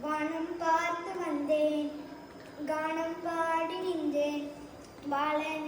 வானம் பார்த்து வந்தேன். கானம் பாடி நின்றேன். பாலனே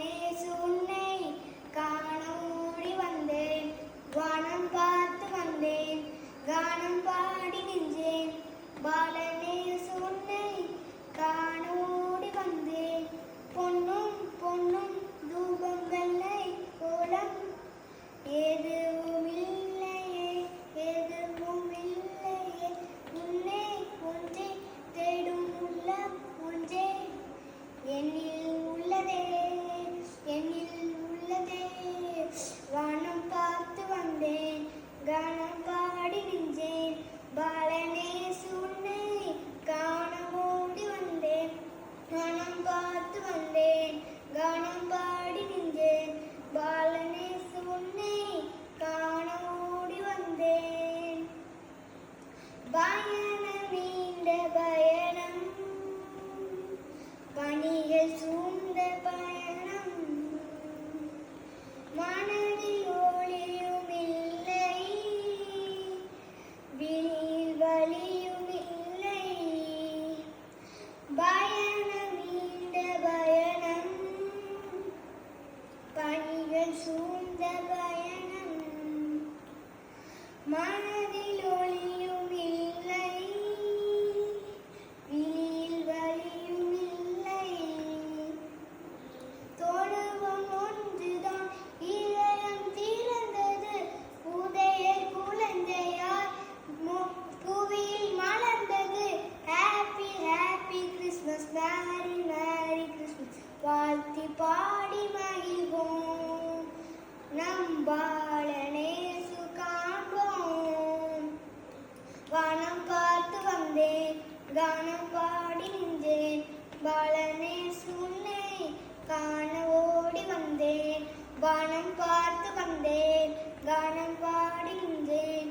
சூழ்ந்த பயணம். மனதில் ஒளியும் இல்லை. விழியில் வழியும் இல்லை. தொழுவம் ஒன்றுதான். இதயம் திறந்தது. உதய குழந்தையார் புவியில் மலர்ந்தது. Happy happy Christmas merry merry Christmas வாழ்த்தி பாடி பாலனே சுகாம்போம் வானம் பார்த்து வந்தேன் கானம் பாடி நின்றேன் பாலனே உன்னை காண ஓடி வந்தேன். வானம் பார்த்து வந்தேன் கானம் பாடி நின்றேன்